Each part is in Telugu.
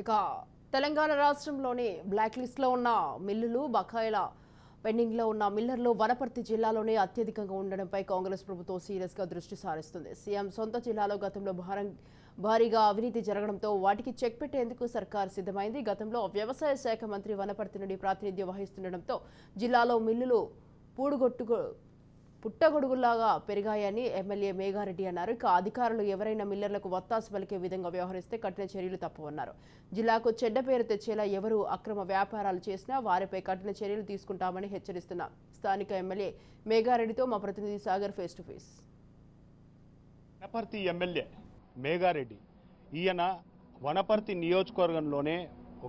ఇక తెలంగాణ రాష్ట్రంలోని బ్లాక్ లిస్ట్లో ఉన్న మిల్లులు బకాయిల పెండింగ్లో ఉన్న మిల్లర్లు వనపర్తి జిల్లాలోనే అత్యధికంగా ఉండడంపై కాంగ్రెస్ ప్రభుత్వం సీరియస్గా దృష్టి సారిస్తుంది. సీఎం సొంత జిల్లాలో గతంలో భారం భారీగా అవినీతి జరగడంతో వాటికి చెక్ పెట్టేందుకు సర్కార్ సిద్ధమైంది. గతంలో వ్యవసాయ శాఖ మంత్రి వనపర్తి నుండి ప్రాతినిధ్యం వహిస్తుండటంతో జిల్లాలో మిల్లులు పూడుగొట్టుకు పుట్టగొడుగులాగా పెరిగాయని ఎమ్మెల్యే మేఘారెడ్డి అన్నారు. ఇక అధికారులు ఎవరైనా మిల్లర్లకు వత్తాసు పలికే విధంగా వ్యవహరిస్తే కఠిన చర్యలు తప్పవన్నారు. జిల్లాకు చెడ్డ పేరు తెచ్చేలా ఎవరు అక్రమ వ్యాపారాలు చేసినా వారిపై కఠిన చర్యలు తీసుకుంటామని హెచ్చరిస్తున్న స్థానిక ఎమ్మెల్యే మేఘారెడ్డితో మా ప్రతినిధి Sagar face to face. Wanaparthy MLA Megha Reddy ఈయన వనపర్తి నియోజకవర్గంలోనే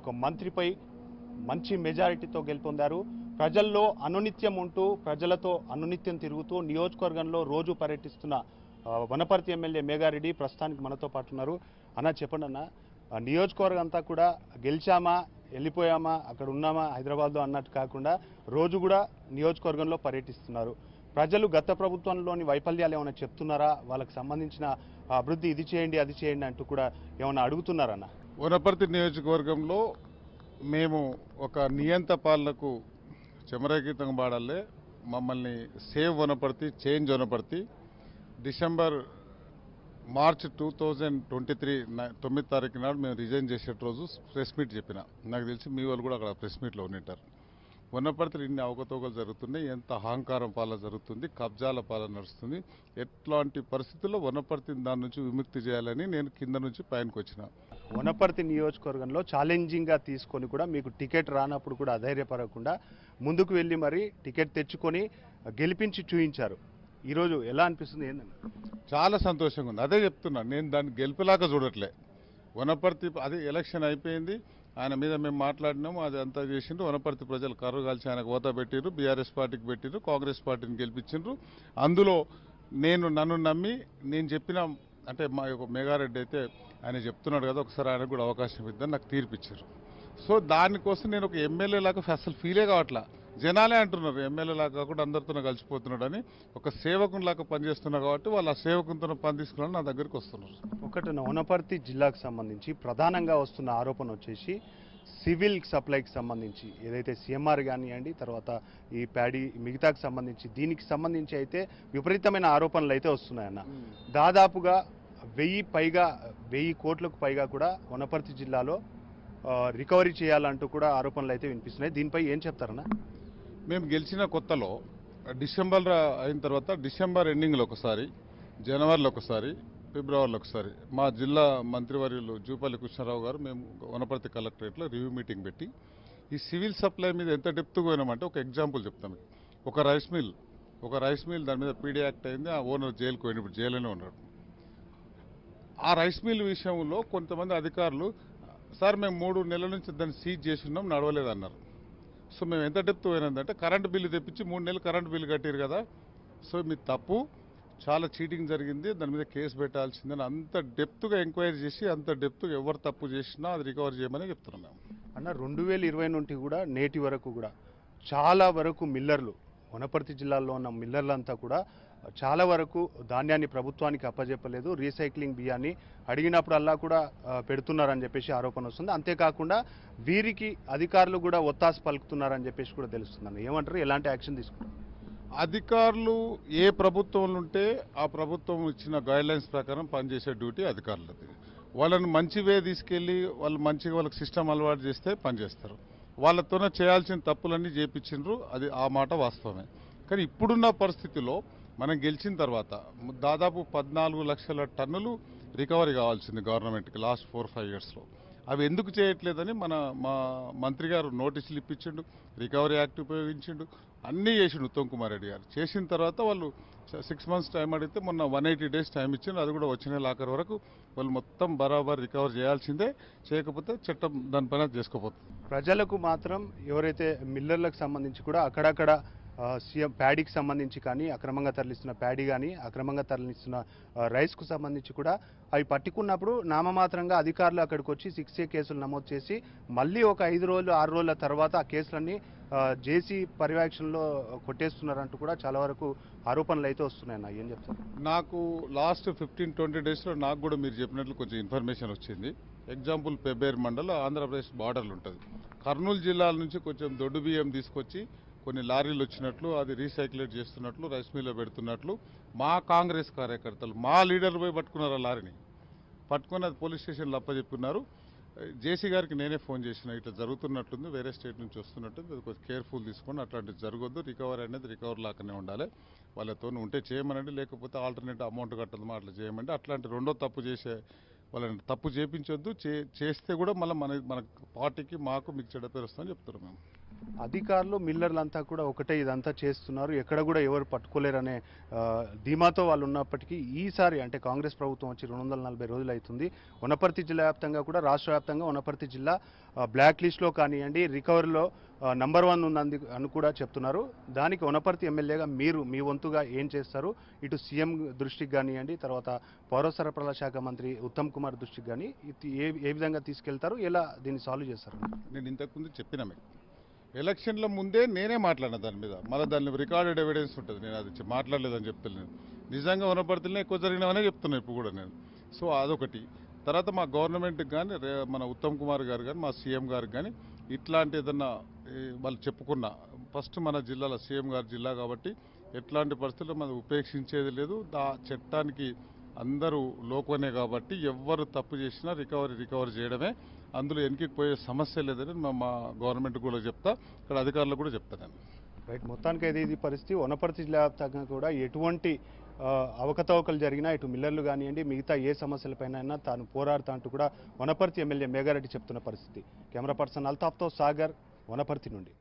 ఒక మంత్రిపై మంచి మెజారిటీతో గెలుపొందారు. ప్రజల్లో అనునిత్యం ఉంటూ ప్రజలతో అనునిత్యం తిరుగుతూ నియోజకవర్గంలో రోజు పర్యటిస్తున్న వనపర్తి ఎమ్మెల్యే మేఘారెడ్డి ప్రస్తుతానికి మనతో పాటు ఉన్నారు. అన్న చెప్పండి అన్న. నియోజకవర్గం అంతా కూడా గెలిచామా వెళ్ళిపోయామా అక్కడ ఉన్నామా హైదరాబాద్లో అన్నట్టు కాకుండా రోజు కూడా నియోజకవర్గంలో పర్యటిస్తున్నారు. ప్రజలు గత ప్రభుత్వంలోని వైఫల్యాలు ఏమైనా చెప్తున్నారా? వాళ్ళకి సంబంధించిన అభివృద్ధి ఇది చేయండి అది చేయండి అంటూ కూడా ఏమైనా అడుగుతున్నారన్న వనపర్తి నియోజకవర్గంలో మేము ఒక నియంత పాలనకు చెమరగీతం పాడాలే మమ్మల్ని save Wanaparthy change Wanaparthy. December March two thousand twenty three తొమ్మిది తారీఖు నాడు మేము రిజైన్ చేసే రోజు ప్రెస్ మీట్ చెప్పిన. నాకు తెలిసి మీ వాళ్ళు కూడా అక్కడ ప్రెస్ మీట్లో ఉండింటారు. వనపర్తిలో ఇన్ని అవకతవకలు జరుగుతున్నాయి ఎంత అహంకారం పాలన జరుగుతుంది కబ్జాల పాలన నడుస్తుంది ఎట్లాంటి పరిస్థితుల్లో వనపర్తిని దాని నుంచి విముక్తి చేయాలని నేను కింద నుంచి పైనకి వచ్చిన. వనపర్తి నియోజకవర్గంలో ఛాలెంజింగ్గా తీసుకొని కూడా మీకు టికెట్ రానప్పుడు కూడా అధైర్యపడకుండా ముందుకు వెళ్ళి మరి టికెట్ తెచ్చుకొని గెలిపించి చూయించారు. ఈరోజు ఎలా అనిపిస్తుంది ఏంటన్న చాలా సంతోషంగా ఉంది. అదే చెప్తున్నా నేను దాన్ని గెలిపేలాగా చూడట్లే. వనపర్తి అది ఎలక్షన్ అయిపోయింది. ఆయన మీద మేము మాట్లాడినాము అది అంతా చేసిండ్రు. వనపర్తి ప్రజలు కర్రు కాల్చి ఆయనకు ఓత పెట్టిండ్రు బీఆర్ఎస్ పార్టీకి పెట్టిండ్రు కాంగ్రెస్ పార్టీని గెలిపించిండ్రు. అందులో నేను నన్ను నమ్మి నేను చెప్పిన అంటే మా యొక్క మేఘారెడ్డి అయితే ఆయన చెప్తున్నాడు కదా ఒకసారి ఆయనకు కూడా అవకాశం ఇద్దని నాకు తీర్పిచ్చారు. సో దానికోసం నేను ఒక ఎమ్మెల్యే లాగా అసలు ఫీలే కావట్లా. జనాలే అంటున్నారు ఎమ్మెల్యే లాగా కాకుండా అందరితో కలిసిపోతున్నాడు అని ఒక సేవకుని లాగా పనిచేస్తున్నా కాబట్టి వాళ్ళు ఆ సేవకునితో పని తీసుకుని నా దగ్గరికి వస్తున్నారు. ఒకటి వనపర్తి జిల్లాకు సంబంధించి ప్రధానంగా వస్తున్న ఆరోపణ వచ్చేసి సివిల్ సప్లైకి సంబంధించి ఏదైతే సిఎంఆర్ కానివ్వండి తర్వాత ఈ ప్యాడీ మిగతాకు సంబంధించి దీనికి సంబంధించి అయితే విపరీతమైన ఆరోపణలు అయితే వస్తున్నాయన్న. దాదాపుగా వెయ్యి పైగా వెయ్యి కోట్లకు పైగా కూడా వనపర్తి జిల్లాలో రికవరీ చేయాలంటూ కూడా ఆరోపణలు అయితే వినిపిస్తున్నాయి. దీనిపై ఏం చెప్తారన్నా? మేము గెలిచిన కొత్తలో డిసెంబర్ అయిన తర్వాత డిసెంబర్ ఎండింగ్లో ఒకసారి జనవరిలో ఒకసారి ఫిబ్రవరిలో ఒకసారి మా జిల్లా మంత్రివర్యులు జూపల్లి కృష్ణారావు గారు మేము వనపర్తి కలెక్టరేట్లో రివ్యూ మీటింగ్ పెట్టి ఈ సివిల్ సప్లై మీద ఎంత డెప్త్గా పోయినామంటే ఒక ఎగ్జాంపుల్ చెప్తాను. ఒక రైస్ మిల్ ఒక రైస్ మిల్ దాని మీద పీడీ యాక్ట్ అయింది ఆ ఓనర్ జైలుకు పోయిన ఇప్పుడు జైలులోనే ఉన్నాడు ఆ రైస్ మిల్ విషయంలో కొంతమంది అధికారులు సార్ మేము మూడు నెలల నుంచి దాన్ని సీజ్ చేసి ఉన్నాం నడవలేదన్నారు. సో మేము ఎంత డెప్త్ పోయినందంటే కరెంటు బిల్లు తెప్పించి మూడు నెలలు కరెంటు బిల్లు కట్టారు కదా. సో మీ తప్పు. చాలా చీటింగ్ జరిగింది. దాని మీద కేసు పెట్టాల్సిందని అంత డెప్త్గా ఎంక్వైరీ చేసి అంత డెప్త్గా ఎవరు తప్పు చేసినా అది రికవర్ చేయమని చెప్తున్నాం మేము. అన్న రెండు వేల ఇరవై నుండి కూడా నేటి వరకు కూడా చాలా వరకు మిల్లర్లు వనపర్తి జిల్లాలో ఉన్న మిల్లర్లంతా కూడా చాలా వరకు ధాన్యాన్ని ప్రభుత్వానికి అప్పజెప్పలేదు. రీసైక్లింగ్ బియ్యాన్ని అడిగినప్పుడల్లా కూడా పెడుతున్నారని చెప్పేసి ఆరోపణ వస్తుంది. అంతేకాకుండా వీరికి అధికారులు కూడా ఒత్తాసు పలుకుతున్నారని చెప్పేసి కూడా తెలుస్తుందండి. ఏమంటారు? ఎలాంటి యాక్షన్ తీసుకుంటారు? అధికారులు ఏ ప్రభుత్వంలో ఉంటే ఆ ప్రభుత్వం ఇచ్చిన గైడ్లైన్స్ ప్రకారం పనిచేసే డ్యూటీ అధికారులది. వాళ్ళని మంచి వే తీసుకెళ్ళి వాళ్ళు మంచిగా వాళ్ళకి సిస్టమ్ అలవాటు చేస్తే పనిచేస్తారు. వాళ్ళతోనే చేయాల్సిన తప్పులన్నీ చేపించిండ్రు. అది ఆ మాట వాస్తవమే. కానీ ఇప్పుడున్న పరిస్థితిలో మనం గెలిచిన తర్వాత దాదాపు పద్నాలుగు లక్షల టన్నులు రికవరీ కావాల్సింది గవర్నమెంట్కి లాస్ట్ ఫోర్ ఫైవ్ ఇయర్స్లో. అవి ఎందుకు చేయట్లేదని మన మా మంత్రి గారు నోటీసులు ఇప్పించిండు రికవరీ యాక్ట్ ఉపయోగించిండు అన్నీ చేసిండు ఉత్తమ్ కుమార్ రెడ్డి గారు. చేసిన తర్వాత వాళ్ళు సిక్స్ మంత్స్ టైం అడిగితే మొన్న వన్ ఎయిటీ డేస్ టైం ఇచ్చిండు అది కూడా వచ్చిన లాకర్ వరకు వాళ్ళు మొత్తం బరాబర్ రికవర్ చేయాల్సిందే చేయకపోతే చట్టం దానిపైన చేసుకోపోతుంది. ప్రజలకు మాత్రం ఎవరైతే మిల్లర్లకు సంబంధించి కూడా అక్కడక్కడ సీఎం ప్యాడీకి సంబంధించి కానీ అక్రమంగా తరలిస్తున్న ప్యాడీ కానీ అక్రమంగా తరలిస్తున్న రైస్కు సంబంధించి కూడా అవి పట్టుకున్నప్పుడు నామమాత్రంగా అధికారులు అక్కడికి వచ్చి సిక్స్ ఏ కేసులు నమోదు చేసి మళ్ళీ ఒక ఐదు రోజులు ఆరు రోజుల తర్వాత ఆ కేసులన్నీ జేసీ పర్యవేక్షణలో కొట్టేస్తున్నారంటూ కూడా చాలా వరకు ఆరోపణలు అయితే వస్తున్నాయి అన్న ఏం చెప్తారు? నాకు లాస్ట్ ఫిఫ్టీన్ ట్వంటీ డేస్లో నాకు కూడా మీరు చెప్పినట్లు కొంచెం ఇన్ఫర్మేషన్ వచ్చింది. ఎగ్జాంపుల్ పెబ్బేరు మండలం ఆంధ్రప్రదేశ్ బార్డర్లు ఉంటుంది. కర్నూలు జిల్లాల నుంచి కొంచెం దొడ్డు బియ్యం తీసుకొచ్చి కొన్ని లారీలు వచ్చినట్లు అది రీసైక్లేట్ చేస్తున్నట్లు రైస్ మిల్లో పెడుతున్నట్లు మా కాంగ్రెస్ కార్యకర్తలు మా లీడర్ పోయి పట్టుకున్నారు ఆ లారీని. పట్టుకొని అది పోలీస్ స్టేషన్లో అప్పచెప్పున్నారు జేసీ గారికి నేనే ఫోన్ చేసిన ఇట్లా జరుగుతున్నట్టుంది వేరే స్టేట్ నుంచి వస్తున్నట్టుంది అది కొంచెం కేర్ఫుల్ తీసుకొని అట్లాంటిది జరగొద్దు రికవరీ అనేది రికవర్ లాగానే ఉండాలి. వాళ్ళతో ఉంటే చేయమనండి లేకపోతే ఆల్టర్నేట్ అమౌంట్ కట్టదు అట్లా చేయమండి. అట్లాంటి రెండో తప్పు చేసే వాళ్ళని తప్పు చేపించొద్దు చే చేస్తే కూడా మళ్ళీ మన మన పార్టీకి మాకు మీకు చెడ్డ పేరు వస్తుందని చెప్తున్నాం మేము. అధికారులు మిల్లర్లంతా కూడా ఒకటే ఇదంతా చేస్తున్నారు. ఎక్కడ కూడా ఎవరు పట్టుకోలేరనే ధీమాతో వాళ్ళు ఉన్నప్పటికీ ఈసారి అంటే కాంగ్రెస్ ప్రభుత్వం వచ్చి రెండు వందల నలభై రోజులు అవుతుంది వనపర్తి జిల్లా వ్యాప్తంగా కూడా రాష్ట్ర వ్యాప్తంగా వనపర్తి జిల్లా బ్లాక్ లిస్ట్లో కానివ్వండి రికవరీలో నంబర్ వన్ ఉందని అని కూడా చెప్తున్నారు. దానికి వనపర్తి ఎమ్మెల్యేగా మీరు మీ వంతుగా ఏం చేస్తారు? ఇటు సీఎం దృష్టికి కానివ్వండి తర్వాత పౌర సరఫరాల శాఖ మంత్రి ఉత్తమ్ కుమార్ దృష్టికి కానీ ఏ ఏ విధంగా తీసుకెళ్తారు? ఎలా దీన్ని సాల్వ్ చేస్తారు? నేను ఇంతకుముందు చెప్పిన మీకు. ఎలక్షన్ల ముందే నేనే మాట్లాడిన దాని మీద. మళ్ళీ దాని రికార్డెడ్ ఎవిడెన్స్ ఉంటుంది. నేను అది మాట్లాడలేదని చెప్తున్నాను నిజంగా వనపడుతున్నా ఎక్కువ జరిగినవనే చెప్తున్నాను ఇప్పుడు కూడా నేను. సో అదొకటి. తర్వాత మా గవర్నమెంట్కి కానీ మన ఉత్తమ్ కుమార్ గారు కానీ మా సీఎం గారికి కానీ ఇట్లాంటి ఏదన్నా వాళ్ళు చెప్పుకున్న. ఫస్ట్ మన జిల్లాలో సీఎం గారి జిల్లా కాబట్టి ఎట్లాంటి పరిస్థితుల్లో మనం ఉపేక్షించేది లేదు. దా చట్టానికి అందరూ లోకనే కాబట్టి ఎవ్వరు తప్పు చేసినా రికవరీ రికవరీ చేయడమే. అందులో వెనక్కి పోయే సమస్య లేదని మా గవర్నమెంట్ కూడా చెప్తా. ఇక్కడ అధికారులు కూడా చెప్తా నేను. రైట్ మొత్తానికి అయితే ఇది పరిస్థితి. వనపర్తి జిల్లా వ్యాప్తంగా కూడా ఎటువంటి అవకతవకలు జరిగినా ఇటు మిల్లర్లు కానివ్వండి మిగతా ఏ సమస్యలపైన అయినా తాను పోరాడుతా అంటూ కూడా వనపర్తి ఎమ్మెల్యే మేఘారెడ్డి చెప్తున్న పరిస్థితి. కెమెరా పర్సన్ అల్తాఫ్తో సాగర్. వనపర్తి నుండి